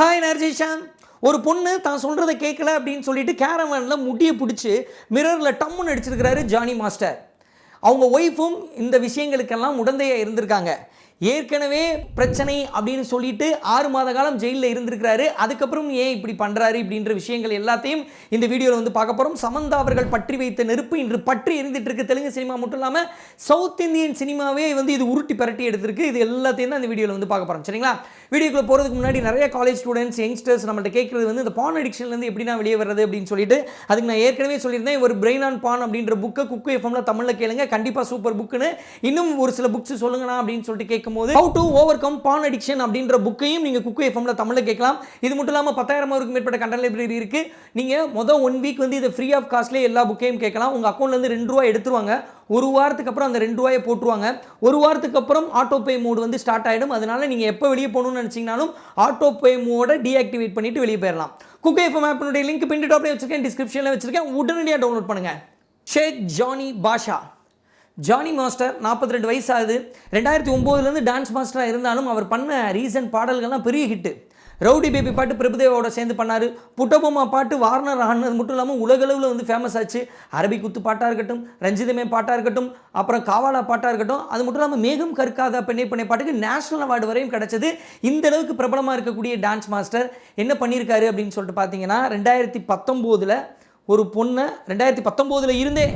Hi நர்ஜிஷான் ஒரு பொண்ணு தான் சொல்கிறத கேட்கல அப்படின்னு சொல்லிட்டு கேரவனில் முடியை பிடிச்சி மிரரில் டம்முன்னு அடிச்சிருக்கிறாரு ஜானி மாஸ்டர் அவங்க ஒய்ஃபும் இந்த விஷயங்களுக்கெல்லாம் உடந்தையாக இருந்திருக்காங்க. ஏற்கனவே பிரச்சனை அப்படின்னு சொல்லிட்டு ஆறு மாத காலம் ஜெயிலில் இருந்திருக்கிறாரு. அதுக்கப்புறம் ஏன் இப்படி பண்ணுறாரு இப்படின்ற விஷயங்கள் எல்லாத்தையும் இந்த வீடியோவில் வந்து பார்க்க போகிறோம் சமந்தா அவர்கள் பற்றி வைத்த நெருப்பு இன்று பற்றி எரிந்துட்டு இருக்க தெலுங்கு சினிமா மட்டும் இல்லாமல் சவுத் இந்தியன் சினிமாவே வந்து இது உருட்டி பரட்டி எடுத்திருக்கு. இது எல்லாத்தையும் தான் இந்த வீடியோவில் வந்து பார்க்க போகிறோம் சரிங்களா? வீடியோக்குள்ள போகிறதுக்கு முன்னாடி நிறைய காலேஜ் ஸ்டூடெண்ட்ஸ் யங்ஸ்டர்ஸ் நம்மள்ட்ட கேட்குறது வந்து இந்த பான் அடிக்ஷன்லேருந்து எப்படி நான் வெளியே வர்றது? அப்படின்னு சொல்லிட்டு அதுக்கு நான் ஏற்கனவே சொல்லியிருந்தேன் ஒரு பிரெயின் ஆன் பான் அப்படின்ற புக்கை குக்கு எஃப்எம்ல தமிழில் கேளுங்க. கண்டிப்பாக சூப்பர் புக்குன்னு இன்னும் ஒரு சில புக்ஸ் சொல்லுங்கண்ணா அப்படின்னு சொல்லிட்டு கேட்கும்போது how to overcome porn addiction அப்படின்ற புக்கையும் நீங்கள் குக்கு எஃப்எம்ல தமிழில் கேட்கலாம். இது மட்டும் இல்லாமல் பத்தாயிரம் ரூபாய்க்கு மேற்பட்ட கண்டென்ட் லைப்ரரி இருக்குது நீங்கள் மொதல் ஒன் வீக் வந்து இதை ஃப்ரீ ஆஃப் காஸ்ட்லேயே எல்லா புக்கையும் கேட்கலாம். உங்கள் அக்கௌண்ட்லேருந்து ரெண்டு ரூபா எடுத்துருவாங்க. ஒரு வாரத்துக்கு அப்புறம் அந்த ரெண்டு ரூபாயை போட்டுருவாங்க. ஒரு வாரத்துக்கு அப்புறம் ஆட்டோ பே மோடு வந்து ஸ்டார்ட் ஆகிடும் அதனால நீங்கள் எப்போ வெளியே போகணும்னு நினச்சிங்கனாலும் ஆட்டோ பே மோட டீஆக்டிவேட் பண்ணிட்டு வெளியே போயிடலாம் குக்கே எஃப்எம் ஆப்பினுடைய லிங்க் பின் டாப்லேயே வச்சிருக்கேன் டிஸ்கிரிப்ஷனில் வச்சிருக்கேன். உடனடியாக டவுன்லோட் பண்ணுங்கள் ஷேக் ஜானி பாஷா ஜானி மாஸ்டர் நாற்பத்தி ரெண்டு வயசு ஆகுது ரெண்டாயிரத்தி ஒம்போதுலேருந்து டான்ஸ் மாஸ்டராக இருந்தாலும் அவர் பண்ண ரீசன்ட் பாடல்கள்லாம் பெரிய ஹிட்டு ரவுடி பேபி பாட்டு பிரபுதேவோட சேர்ந்து பண்ணார். புட்டபொம்மா பாட்டு வார்னர் ஆனது மட்டும் இல்லாமல் உலகளவில் வந்து ஃபேமஸ் ஆச்சு. அரபி குத்து பாட்டாக இருக்கட்டும் ரஞ்சிதமே பாட்டாக இருக்கட்டும் அப்புறம் காவாலா பாட்டாக இருக்கட்டும் அது மட்டும் இல்லாமல் மேகம் கற்காத பெண்ணை பண்ணை பாட்டுக்கு நேஷனல் அவார்டு வரையும் கிடச்சது. இந்த அளவுக்கு பிரபலமாக இருக்கக்கூடிய டான்ஸ் மாஸ்டர் என்ன பண்ணியிருக்காரு அப்படின்னு சொல்லிட்டு பார்த்தீங்கன்னா ரெண்டாயிரத்தி பத்தொம்போதில் ஒரு பொண்ணை ரெண்டாயிரத்தி பத்தொம்போதில் இருந்தே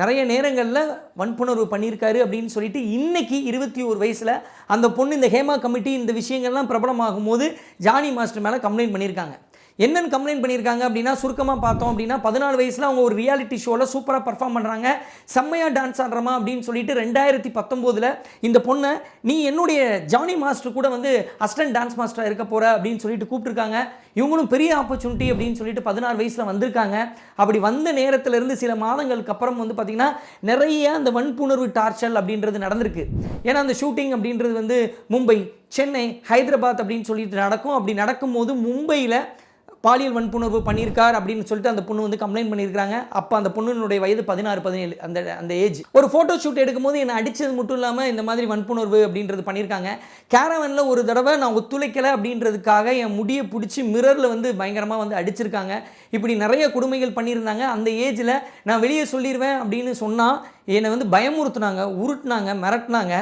நிறைய நேரங்களில் வன்புணர்வு பண்ணியிருக்காரு அப்படின்னு சொல்லிட்டு இன்னைக்கு இருபத்தி ஒரு வயசில் அந்த பொண்ணு இந்த ஹேமா கமிட்டி இந்த விஷயங்கள்லாம் பிரபலமாகும் போது ஜானி மாஸ்டர் மேலே கம்ப்ளைண்ட் பண்ணியிருக்காங்க. என்னென்னு கம்ப்ளைண்ட் பண்ணியிருக்காங்க அப்படின்னா சுருக்கமாக பார்த்தோம் அப்படின்னா பதினாலு வயசில் அவங்க ஒரு ரியாலிட்டி ஷோவில் சூப்பராக பர்ஃபார்ம் பண்ணுறாங்க செம்மையாக டான்ஸ் ஆடுறமா அப்படின்னு சொல்லிட்டு ரெண்டாயிரத்தி பத்தொம்போதில் இந்த பொண்ணை நீ என்னுடைய ஜானி மாஸ்டர் கூட வந்து அஸ்டன்ட் டான்ஸ் மாஸ்டராக இருக்க போகிற அப்படின்னு சொல்லிட்டு கூப்பிட்டுருக்காங்க. இவங்களும் பெரிய ஆப்பர்ச்சுனிட்டி அப்படின்னு சொல்லிட்டு பதினாறு வயசில் வந்திருக்காங்க. அப்படி வந்த நேரத்திலிருந்து சில மாதங்களுக்கு அப்புறம் வந்து பார்த்திங்கன்னா நிறைய அந்த வன்புணர்வு டார்ச்சல் அப்படின்றது நடந்திருக்கு. ஏன்னா அந்த ஷூட்டிங் அப்படின்றது வந்து மும்பை சென்னை ஹைதராபாத் அப்படின்னு சொல்லிட்டு நடக்கும். அப்படி நடக்கும்போது மும்பையில் பாலியல் வன்புணர்வு பண்ணியிருக்கார் அப்படின்னு சொல்லிட்டு அந்த பொண்ணு வந்து கம்ப்ளைண்ட் பண்ணியிருக்காங்க அப்போ அந்த பொண்ணுனுடைய வயது பதினாறு பதினேழு அந்த அந்த ஏஜ் ஒரு ஃபோட்டோ ஷூட் எடுக்கும்போது என்னை அடித்தது மட்டும் இல்லாமல் இந்த மாதிரி வன்புணர்வு அப்படின்றது பண்ணியிருக்காங்க. கேரவனில் ஒரு தடவை நான் ஒத்துழைக்கலை அப்படின்றதுக்காக என் முடியை பிடிச்சி மிரரில் வந்து பயங்கரமாக வந்து அடிச்சிருக்காங்க. இப்படி நிறைய கொடுமைகள் பண்ணியிருந்தாங்க. அந்த ஏஜில் நான் வெளியே சொல்லிடுவேன் அப்படின்னு சொன்னால் என்னை வந்து பயமுறுத்துனாங்க உருட்டினாங்க மிரட்டினாங்க.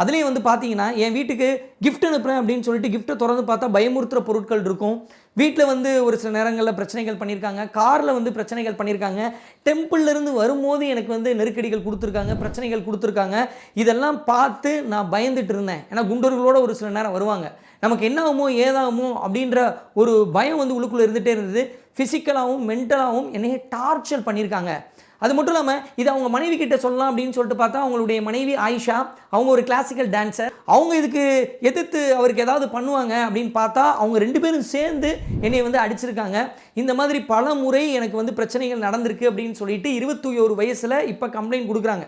அதுலேயும் வந்து பார்த்தீங்கன்னா என் வீட்டுக்கு கிஃப்ட் அனுப்புகிறேன் அப்படின்னு சொல்லிட்டு கிஃப்ட்டை திறந்து பார்த்தா பயமுறுத்துகிற பொருட்கள் இருக்கும். வீட்டில் வந்து ஒரு சில நேரங்களில் பிரச்சனைகள் பண்ணியிருக்காங்க காரில் வந்து பிரச்சனைகள் பண்ணியிருக்காங்க டெம்பிள்லேருந்து வரும்போது எனக்கு வந்து நெருக்கடிகள் கொடுத்துருக்காங்க பிரச்சனைகள் கொடுத்துருக்காங்க. இதெல்லாம் பார்த்து நான் பயந்துட்டு இருந்தேன். ஏன்னா குண்டர்களோட ஒரு சில நேரம் வருவாங்க. நமக்கு என்ன ஆகுமோ ஏதாகுமோ அப்படின்ற ஒரு பயம் வந்து உள்ளுக்குள்ளே இருந்துகிட்டே இருந்தது. ஃபிசிக்கலாகவும் மென்டலாகவும் என்னைய டார்ச்சர் பண்ணியிருக்காங்க அது மட்டும் இல்லாமல் இது அவங்க மனைவி கிட்ட சொல்லலாம் அப்படின்னு சொல்லிட்டு பார்த்தா அவங்களுடைய மனைவி ஆயிஷா அவங்க ஒரு கிளாசிக்கல் டான்ஸர் அவங்க இதுக்கு எதிர்த்து அவருக்கு ஏதாவது பண்ணுவாங்க அப்படின்னு பார்த்தா அவங்க ரெண்டு பேரும் சேர்ந்து என்னை வந்து அடிச்சிருக்காங்க. இந்த மாதிரி பல முறை எனக்கு வந்து பிரச்சனைகள் நடந்திருக்கு அப்படின்னு சொல்லிட்டு இருபத்தி ஒரு வயசில் இப்போ கம்ப்ளைண்ட் கொடுக்குறாங்க.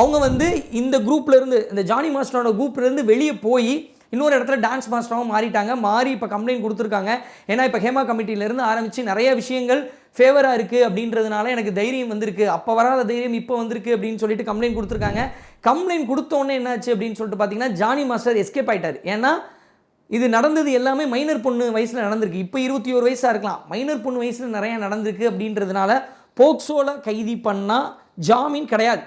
அவங்க வந்து இந்த குரூப்லேருந்து இந்த ஜானி மாஸ்டரோட குரூப்லேருந்து வெளியே போய் இன்னொரு இடத்துல டான்ஸ் மாஸ்டராகவும் மாறிட்டாங்க. மாறி இப்போ கம்ப்ளைண்ட் கொடுத்துருக்காங்க. ஏன்னா இப்போ ஹேமா கமிட்டியிலேருந்து ஆரம்பித்து நிறைய விஷயங்கள் ஃபேவராக இருக்குது அப்படின்றதுனால எனக்கு தைரியம் வந்திருக்கு. அப்போ வராத தைரியம் இப்போ வந்திருக்கு அப்படின்னு சொல்லிட்டு கம்ப்ளைண்ட் கொடுத்துருக்காங்க. கம்ப்ளைண்ட் கொடுத்தோன்னே என்னாச்சு அப்படின்னு சொல்லிட்டு பார்த்தீங்கன்னா ஜானி மாஸ்டர் எஸ்கேப் ஆயிட்டார். ஏன்னா இது நடந்தது எல்லாமே மைனர் பொண்ணு வயசில் நடந்திருக்கு. இப்போ இருபத்தி ஒரு வயசாக இருக்கலாம். மைனர் பொண்ணு வயசில் நிறையா நடந்திருக்கு அப்படின்றதுனால போக்சோவில் கைதி பண்ணால் ஜாமீன் கிடையாது.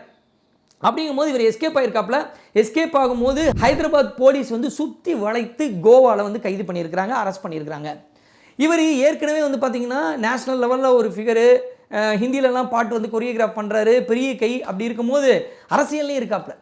அப்படிங்கும்போது இவர் எஸ்கேப் ஆகிருக்காப்புல எஸ்கேப் ஆகும்போது ஹைதராபாத் போலீஸ் வந்து சுற்றி வளைத்து கோவாவில் வந்து கைது பண்ணியிருக்கிறாங்க அரெஸ்ட் பண்ணியிருக்கிறாங்க. இவர் ஏற்கனவே வந்து பார்த்தீங்கன்னா நேஷ்னல் லெவலில் ஒரு ஃபிகரு ஹிந்திலலாம் பாட்டு வந்து கொரியோகிராஃப் பண்ணுறாரு பெரிய கை அப்படி இருக்கும்போது அரசியல்லையும் இருக்காப்புல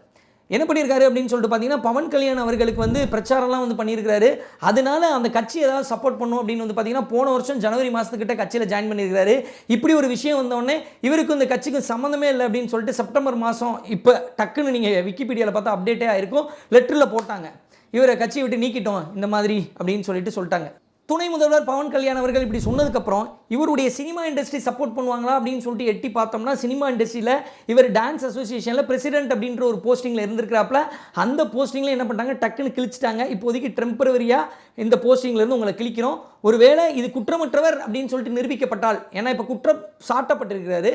என்ன பண்ணியிருக்காரு அப்படின்னு சொல்லிட்டு பார்த்தீங்கன்னா பவன் கல்யாண் அவர்களுக்கு வந்து பிரச்சாரம்லாம் வந்து பண்ணியிருக்காரு அதனால அந்த கட்சி ஏதாவது சப்போர்ட் பண்ணும் அப்படின்னு வந்து பார்த்தீங்கன்னா போன வருஷம் ஜனவரி மாதத்துக்கிட்ட கட்சியில் ஜாயின் பண்ணியிருக்காரு இப்படி ஒரு விஷயம் வந்தோடனே இவருக்கு இந்த கட்சிக்கும் சம்மந்தமே இல்லை அப்படின்னு சொல்லிட்டு செப்டம்பர் மாதம் இப்போ டக்குன்னு நீங்கள் விக்கிபீடியாவில் பார்த்தா அப்டேட்டே ஆயிருக்கும். லெட்டரில் போட்டாங்க. இவரை கட்சியை விட்டு நீக்கிட்டோம் இந்த மாதிரி அப்படின்னு சொல்லிட்டு சொல்லிட்டாங்க. துணை முதல்வர் பவன் கல்யாண் அவர்கள் இப்படி சொன்னதுக்கப்புறம் இவருடைய சினிமா இண்டஸ்ட்ரி சப்போர்ட் பண்ணுவாங்களா அப்படின்னு சொல்லிட்டு எட்டி பார்த்தோம்னா சினிமா இண்டஸ்ட்ரியில் இவர் டான்ஸ் அசோசியேஷனில் பிரசிடென்ட் அப்படின்ற ஒரு போஸ்டிங்கில் இருந்திருக்கிறாப்புல அந்த போஸ்டிங்கில் என்ன பண்ணிட்டாங்க? டக்குன்னு கிழிச்சிட்டாங்க. இப்போதைக்கு டெம்பரவரியாக இந்த போஸ்டிங்லேருந்து உங்களை கிழிக்கிறோம். ஒருவேளை இது குற்றமற்றவர் அப்படின்னு சொல்லிட்டு நிரூபிக்கப்பட்டால் ஏன்னா இப்போ குற்றம் சாட்டப்பட்டிருக்கிறாரு.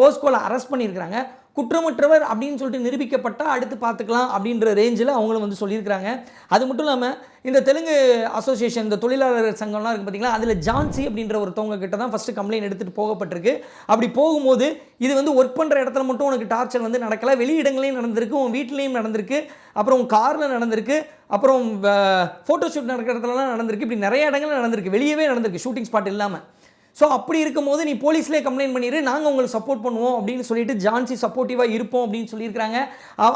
போஸ்கோவில் அரெஸ்ட் பண்ணியிருக்கிறாங்க. குற்றமற்றவர் அப்படின்னு சொல்லிட்டு நிரூபிக்கப்பட்டால் அடுத்து பார்த்துக்கலாம் அப்படின்ற ரேஞ்சில் அவங்களும் வந்து சொல்லியிருக்கிறாங்க. அது மட்டும் இல்லாமல் இந்த தெலுங்கு அசோசியேஷன் இந்த தொழிலாளர் சங்கம்லாம் இருக்குது பார்த்தீங்களா அதில் ஜான்சி அப்படின்ற ஒருத்தவங்க கிட்ட தான் ஃபஸ்ட்டு கம்ப்ளைண்ட் எடுத்துகிட்டு போகப்பட்டிருக்கு. அப்படி போகும்போது இது வந்து ஒர்க் பண்ணுற இடத்துல மட்டும் உனக்கு டார்ச்சர் வந்து நடக்கலை. வெளியிடங்களையும் நடந்திருக்கு உன் வீட்லேயும் நடந்திருக்கு. அப்புறம் உன் காரில் நடந்திருக்கு. அப்புறம் ஃபோட்டோ ஷூட் நடக்கிற இடத்துலலாம் நடந்திருக்கு. இப்படி நிறைய இடங்களில் நடந்திருக்கு. வெளியவே நடந்திருக்கு ஷூட்டிங் ஸ்பாட் இல்லாமல் ஸோ அப்படி இருக்கும்போது நீ போலீஸ்லேயே கம்ப்ளைண்ட் பண்ணிடு நாங்கள் உங்களுக்கு சப்போர்ட் பண்ணுவோம் அப்படின்னு சொல்லிட்டு ஜான்சி சப்போர்ட்டிவாக இருப்போம் அப்படின்னு சொல்லியிருக்காங்க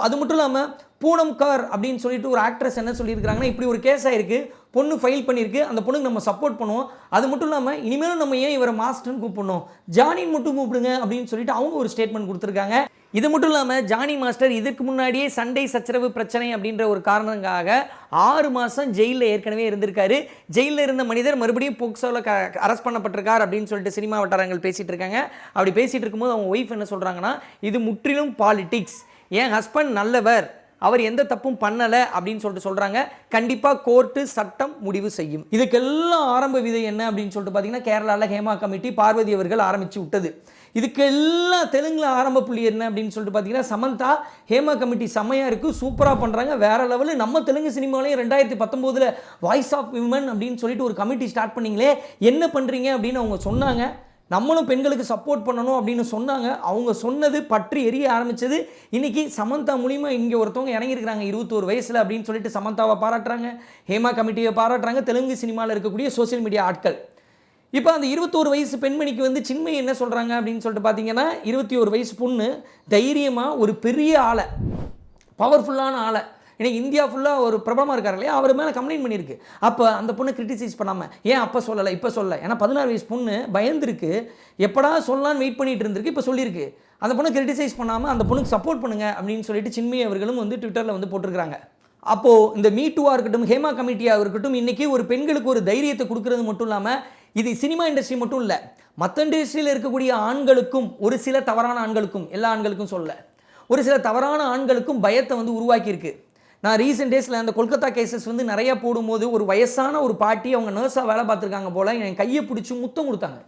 அது மட்டும் இல்லாமல் பூனம் கார் அப்படின்னு சொல்லிட்டு ஒரு ஆக்ட்ரஸ் என்ன சொல்லியிருக்கிறாங்கன்னா இப்படி ஒரு கேஸ் ஆயிருக்கு பொண்ணு ஃபைல் பண்ணியிருக்கு அந்த பொண்ணுக்கு நம்ம சப்போர்ட் பண்ணுவோம். அது மட்டும் இல்லாமல் இனிமேலும் நம்ம ஏன் இவரை மாஸ்டர்னு கூப்பிடணும்? ஜானின் மட்டும் கூப்பிடுங்க அப்படின்னு சொல்லிட்டு அவங்க ஒரு ஸ்டேட்மெண்ட் கொடுத்துருக்காங்க. இது மட்டும் இல்லாமல் ஜானி மாஸ்டர் இதுக்கு முன்னாடியே சண்டை சச்சரவு பிரச்சனை அப்படின்ற ஒரு காரணங்காக ஆறு மாதம் ஜெயிலில் ஏற்கனவே இருந்திருக்காரு. ஜெயிலில் இருந்த மனிதர் மறுபடியும் போக்சோவில் க அரெஸ்ட் பண்ணப்பட்டிருக்கார் அப்படின்னு சொல்லிட்டு சினிமா வட்டாரங்கள் பேசிகிட்டு இருக்காங்க. அப்படி பேசிகிட்டு இருக்கும்போது அவங்க ஒய்ஃப் என்ன சொல்கிறாங்கன்னா இது முற்றிலும் பாலிட்டிக்ஸ் என் ஹஸ்பண்ட் நல்லவர். அவர் எந்த தப்பும் பண்ணலை அப்படின்னு சொல்லிட்டு சொல்கிறாங்க கண்டிப்பாக கோர்ட்டு சட்டம் முடிவு செய்யும். இதுக்கெல்லாம் ஆரம்ப விதை என்ன அப்படின்னு சொல்லிட்டு பார்த்தீங்கன்னா கேரளாவில் ஹேமா கமிட்டி பார்வதி அவர்கள் ஆரம்பித்து விட்டது. இதுக்கெல்லாம் தெலுங்கில் ஆரம்ப புள்ளி என்ன அப்படின்னு சொல்லிட்டு பார்த்தீங்கன்னா சமந்தா ஹேமா கமிட்டி செம்மையாக இருக்குது சூப்பராக பண்ணுறாங்க வேற லெவலில் நம்ம தெலுங்கு சினிமாலையும் ரெண்டாயிரத்தி பத்தொம்போதில் வாய்ஸ் ஆஃப் விமன் அப்படின்னு சொல்லிட்டு ஒரு கமிட்டி ஸ்டார்ட் பண்ணிங்களே என்ன பண்ணுறீங்க அப்படின்னு அவங்க சொன்னாங்க. நம்மளும் பெண்களுக்கு சப்போர்ட் பண்ணணும் அப்படின்னு சொன்னாங்க. அவங்க சொன்னது பற்றி எரிய ஆரம்பித்தது இன்றைக்கி சமந்தா மூலிமா இங்கே ஒருத்தவங்க இறங்கியிருக்கிறாங்க இருபத்தோரு வயசில் அப்படின்னு சொல்லிட்டு சமந்தாவை பாராட்டுறாங்க ஹேமா கமிட்டியை பாராட்டுறாங்க தெலுங்கு சினிமாவில் இருக்கக்கூடிய சோஷியல் மீடியா ஆட்கள். இப்போ அந்த இருபத்தோரு வயசு பெண்மணிக்கு வந்து சின்மை என்ன சொல்கிறாங்க அப்படின்னு சொல்லிட்டு பார்த்தீங்கன்னா இருபத்தி ஒரு வயசு பொண்ணு தைரியமாக ஒரு பெரிய ஆளை பவர்ஃபுல்லான ஆளை. இன்றைக்கி இந்தியா ஃபுல்லாக ஒரு பிரபலமாக இருக்கார் இல்லையா? அவர் மேலே கம்ப்ளைண்ட் பண்ணியிருக்கு. அப்போ அந்த பொண்ணு கிரிட்டிசைஸ் பண்ணாமல் ஏன் அப்போ சொல்லலை இப்போ சொல்லலை? ஏன்னா பதினாறு வயசு பொண்ணு பயந்துருக்கு. எப்படா சொல்லலான்னு வெயிட் பண்ணிட்டு இருந்திருக்கு இப்போ சொல்லியிருக்கு. அந்த பொண்ணு கிரிட்டிசைஸ் பண்ணாமல் அந்த பொண்ணுக்கு சப்போர்ட் பண்ணுங்க அப்படின்னு சொல்லிட்டு சின்மை அவர்களும் வந்து ட்விட்டரில் வந்து போட்டிருக்காங்க அப்போது இந்த மீட்டுவாக இருக்கட்டும் ஹேமா கமிட்டியாக இருக்கட்டும் இன்றைக்கி ஒரு பெண்களுக்கு ஒரு தைரியத்தை கொடுக்கறது மட்டும் இல்லாமல் இது சினிமா இண்டஸ்ட்ரி மட்டும் இல்லை மற்ற இண்டஸ்ட்ரியில் இருக்கக்கூடிய ஆண்களுக்கும் ஒரு சில தவறான ஆண்களுக்கும் எல்லா ஆண்களுக்கும் சொல்ல ஒரு சில தவறான ஆண்களுக்கும் பயத்தை வந்து உருவாக்கியிருக்கு. நான் ரீசெண்ட் டேஸில் அந்த கொல்கத்தா கேசஸ் வந்து நிறையா போடும்போது ஒரு வயசான ஒரு பாட்டி அவங்க நர்ஸாக வேலை பார்த்துருக்காங்க போல் என் கையை பிடிச்சி முத்தம் கொடுத்தாங்க.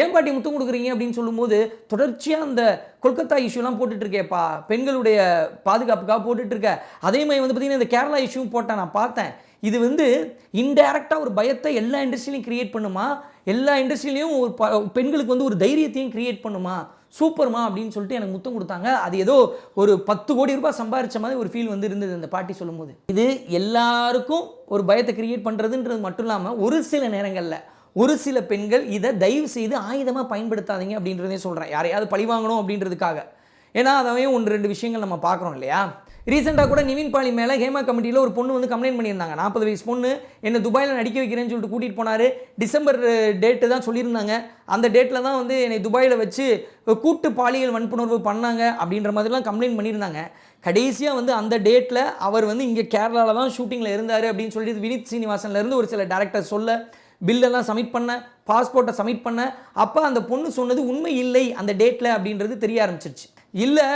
ஏன் பாட்டி முத்தம் கொடுக்குறீங்க அப்படின்னு சொல்லும்போது தொடர்ச்சியாக அந்த கொல்கத்தா இஷ்யூலாம் போட்டுட்ருக்கேப்பா பெண்களுடைய பாதுகாப்புக்காக போட்டுட்ருக்க அதே மாதிரி வந்து பார்த்திங்கன்னா இந்த கேரளா இஷ்யூவும் போட்டேன் நான் பார்த்தேன். இது வந்து இன்டைரக்டாக ஒரு பயத்தை எல்லா இண்டஸ்ட்ரியிலையும் கிரியேட் பண்ணுமா? எல்லா இண்டஸ்ட்ரியிலையும் ஒரு ப- பெண்களுக்கு வந்து ஒரு தைரியத்தையும் கிரியேட் பண்ணுமா? சூப்பர்மா? அப்படின்னு சொல்லிட்டு எனக்கு முத்தம் கொடுத்தாங்க. அது ஏதோ ஒரு பத்து கோடி ரூபாய் சம்பாரிச்ச மாதிரி ஒரு ஃபீல் வந்து இருந்தது அந்த பாட்டி சொல்லும்போது. இது எல்லாருக்கும் ஒரு பயத்தை கிரியேட் பண்ணுறதுன்றது மட்டும் இல்லாமல் ஒரு சில நேரங்களில் ஒரு சில பெண்கள் இதை தயவு செய்து ஆயுதமாக பயன்படுத்தாதீங்க அப்படின்றதே சொல்கிறேன் யாரையாவது பழி வாங்கணும் அப்படின்றதுக்காக. ஏன்னா அதையும் ஒன்று ரெண்டு விஷயங்கள் நம்ம பார்க்குறோம் இல்லையா? ரீசெண்டாக கூட நிவின் பாலி மேலே ஹேமா கமிட்டியில் ஒரு பொண்ணு வந்து கம்ப்ளைண்ட் பண்ணியிருந்தாங்க. நாற்பது வயசு பொண்ணு என்னை துபாயில் நடிக்க வைக்கிறேன்னு சொல்லிட்டு கூட்டிகிட்டு போனார். டிசம்பர் டேட்டு தான் சொல்லியிருந்தாங்க. அந்த டேட்டில் தான் வந்து என்னை துபாயில் வச்சு கூட்டு பாலியல் வன்புணர்வு பண்ணாங்க அப்படின்ற மாதிரிலாம் கம்ப்ளைண்ட் பண்ணியிருந்தாங்க. கடைசியாக வந்து அந்த டேட்டில் அவர் வந்து இங்கே கேரளாவில் தான் ஷூட்டிங்கில் இருந்தார் அப்படின்னு சொல்லிட்டு வினித் சீனிவாசன்லேருந்து ஒரு சில டேரக்டர் சொல்ல பில்லெல்லாம் சப்மிட் பண்ண பாஸ்போர்ட்டை சப்மிட் பண்ண அப்போ அந்த பொண்ணு சொன்னது உண்மை இல்லை அந்த டேட்டில் அப்படின்றது தெரிய ஆரம்பிச்சிருச்சு. இல்லை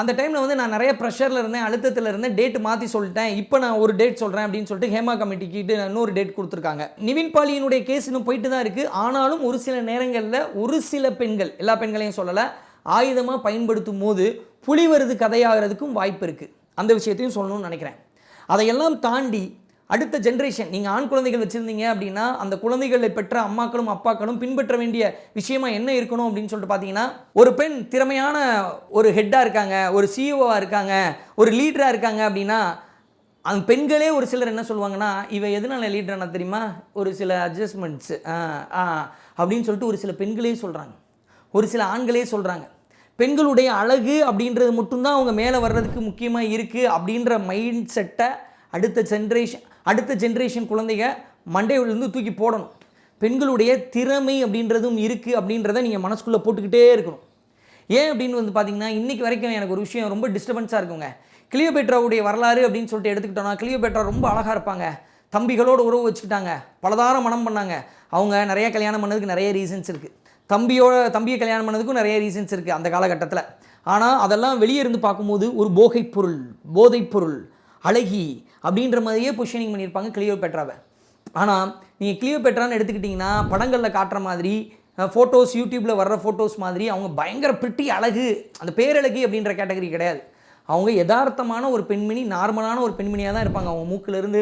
அந்த டைமில் வந்து நான் நிறைய ப்ரெஷரில் இருந்தேன் அழுத்தத்தில் இருந்தேன் டேட் மாற்றி சொல்லிட்டேன். இப்போ நான் ஒரு டேட் சொல்கிறேன் அப்படின்னு சொல்லிட்டு ஹேமா கமிட்டிக்கிட்டு இன்னொரு டேட் கொடுத்துருக்காங்க. நிவின் பாலியினுடைய கேஸ் இன்னும் போயிட்டு தான் இருக்குது ஆனாலும் ஒரு சில நேரங்களில் ஒரு சில பெண்கள் எல்லா பெண்களையும் சொல்லலை ஆயுதமாக பயன்படுத்தும் போது புலி வருது கதையாகிறதுக்கும் வாய்ப்பு இருக்குது அந்த விஷயத்தையும் சொல்லணும்னு நினைக்கிறேன். அதையெல்லாம் தாண்டி அடுத்த ஜென்ரேஷன் நீங்கள் ஆண் குழந்தைகள் வச்சுருந்தீங்க அப்படின்னா அந்த குழந்தைகளை பெற்ற அம்மாக்களும் அப்பாக்களும் பின்பற்ற வேண்டிய விஷயமா என்ன இருக்கணும் அப்படின்னு சொல்லிட்டு பார்த்தீங்கன்னா ஒரு பெண் திறமையான ஒரு ஹெட்டாக இருக்காங்க ஒரு சிஇஓவாக இருக்காங்க ஒரு லீடராக இருக்காங்க அப்படின்னா அந்த பெண்களே ஒரு சிலர் என்ன சொல்லுவாங்கன்னா இவ எதனால லீடரானா தெரியுமா? ஒரு சில அட்ஜஸ்ட்மெண்ட்ஸு அப்படின்னு சொல்லிட்டு ஒரு சில பெண்களே சொல்கிறாங்க ஒரு சில ஆண்களே சொல்கிறாங்க பெண்களுடைய அழகு அப்படின்றது மட்டும்தான் அவங்க மேலே வர்றதுக்கு முக்கியமாக இருக்குது அப்படின்ற மைண்ட் செட்டை அடுத்த ஜென்ரேஷன் அடுத்த ஜென்ரேஷன் குழந்தைங்க மண்டையிலிருந்து தூக்கி போடணும். பெண்களுடைய திறமை அப்படின்றதும் இருக்குது அப்படின்றத நீங்கள் மனசுக்குள்ளே போட்டுக்கிட்டே இருக்கணும். ஏன் அப்படின்னு வந்து பார்த்தீங்கன்னா இன்றைக்கி வரைக்கும் எனக்கு ஒரு விஷயம் ரொம்ப டிஸ்டர்பன்ஸாக இருக்குங்க. கிளியோபேட்ராவுடைய வரலாறு அப்படின்னு சொல்லிட்டு எடுத்துக்கிட்டோம்னா கிளியோபேட்ரா ரொம்ப அழகாக இருப்பாங்க. தம்பிகளோடு உறவு வச்சுக்கிட்டாங்க. பலதார மனம் பண்ணாங்க. அவங்க நிறைய கல்யாணம் பண்ணதுக்கு நிறைய ரீசன்ஸ் இருக்குது தம்பியோட தம்பியை கல்யாணம் பண்ணதுக்கும் நிறைய ரீசன்ஸ் இருக்குது அந்த காலகட்டத்தில். ஆனால் அதெல்லாம் வெளியே இருந்து பார்க்கும்போது ஒரு போகைப் பொருள் போதைப் பொருள் அழகி அப்படின்ற மாதிரியே பொசிஷனிங் பண்ணியிருப்பாங்க கிளியோ பெட்ராவை ஆனால் நீங்கள் கிளியோ பெட்ரான்னு எடுத்துக்கிட்டிங்கன்னா படங்களில் காட்டுற மாதிரி ஃபோட்டோஸ் யூடியூப்பில் வர்ற ஃபோட்டோஸ் மாதிரி அவங்க பயங்கர பிரிட்டி அழகு. அந்த பேரழகு அப்படின்ற கேட்டகரி கிடையாது. அவங்க யதார்த்தமான ஒரு பெண்மணி நார்மலான ஒரு பெண்மணியாக தான் இருப்பாங்க. அவங்க மூக்கிலிருந்து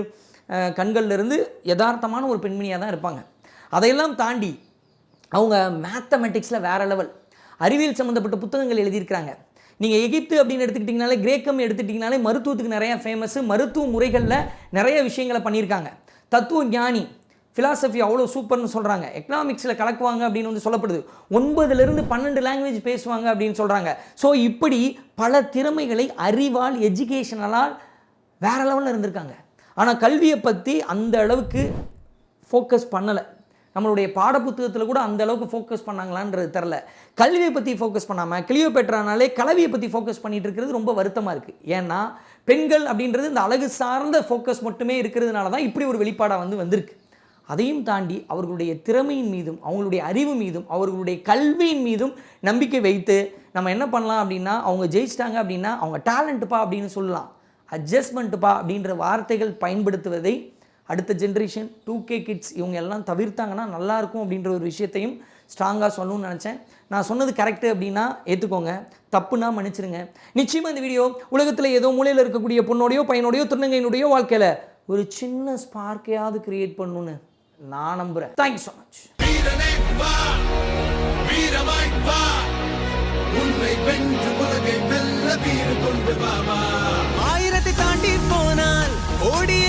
கண்கள்லேருந்து யதார்த்தமான ஒரு பெண்மணியாக தான் இருப்பாங்க. அதையெல்லாம் தாண்டி அவங்க மேத்தமெட்டிக்ஸில் வேற லெவல் அறிவியல் சம்மந்தப்பட்ட புத்தகங்கள் எழுதியிருக்கிறாங்க. நீங்கள் எகிப்து அப்படின்னு எடுத்துக்கிட்டிங்கனாலே கிரேக்கம் எடுத்துக்கிட்டிங்கனாலே மருத்துவத்துக்கு நிறைய ஃபேமஸ் மருத்துவ முறைகளில் நிறைய விஷயங்களை பண்ணியிருக்காங்க. தத்துவ ஞானி ஃபிலாசபி அவ்வளோ சூப்பர்னு சொல்கிறாங்க எக்கனாமிக்ஸில் கலக்குவாங்க அப்படின்னு வந்து சொல்லப்படுது. ஒன்பதுலேருந்து பன்னெண்டு லாங்குவேஜ் பேசுவாங்க அப்படின்னு சொல்கிறாங்க ஸோ இப்படி பல திறமைகளை அறிவால் எஜுகேஷனலால் வேற லெவலில் இருந்திருக்காங்க. ஆனால் கல்வியை பற்றி அந்த அளவுக்கு ஃபோக்கஸ் பண்ணலை. நம்மளுடைய பாடப்புத்தகத்தில் கூட அந்த அளவுக்கு ஃபோக்கஸ் பண்ணாங்களான்றது தெரில கல்வியை பற்றி ஃபோக்கஸ் பண்ணாமல் கிளியோ பெற்றானாலே கலவியை பற்றி ஃபோக்கஸ் பண்ணிட்டு இருக்கிறது ரொம்ப வருத்தமாக இருக்குது ஏன்னா பெண்கள் அப்படின்றது இந்த அழகு சார்ந்த ஃபோக்கஸ் மட்டுமே இருக்கிறதுனால தான் இப்படி ஒரு வெளிப்பாடாக வந்து வந்திருக்கு. அதையும் தாண்டி அவர்களுடைய திறமையின் மீதும் அவங்களுடைய அறிவு மீதும் அவர்களுடைய கல்வியின் மீதும் நம்பிக்கை வைத்து நம்ம என்ன பண்ணலாம் அப்படின்னா அவங்க ஜெயிச்சிட்டாங்க அப்படின்னா அவங்க டேலண்ட்டுப்பா அப்படின்னு சொல்லலாம். அட்ஜஸ்ட்மெண்ட்டுப்பா அப்படின்ற வார்த்தைகள் பயன்படுத்துவதை அடுத்த ஜென்ரேஷன் டூ கே கிட்ஸ் இவங்க எல்லாம் தவிர்த்தாங்கன்னா நல்லா இருக்கும் அப்படின்ற ஒரு விஷயத்தையும் ஸ்ட்ராங்காக சொல்லணும்னு நினச்சேன். நான் சொன்னது கரெக்டு அப்படின்னா ஏற்றுக்கோங்க தப்புனா மன்னிச்சிருங்க. நிச்சயமாக இந்த வீடியோ உலகத்தில் ஏதோ மூலையில் இருக்கக்கூடிய பொண்ணோடையோ பையனோடையோ திருநங்கையினுடையோ வாழ்க்கையில் ஒரு சின்ன ஸ்பார்க்கையாவது கிரியேட் பண்ணணும்னு நான் நம்புகிறேன் தேங்க்யூ ஸோ மச் உன்னை வென்று உலகை வெல்ல கொண்டு ஆயிரத்தை தாண்டி போனால் கோடியில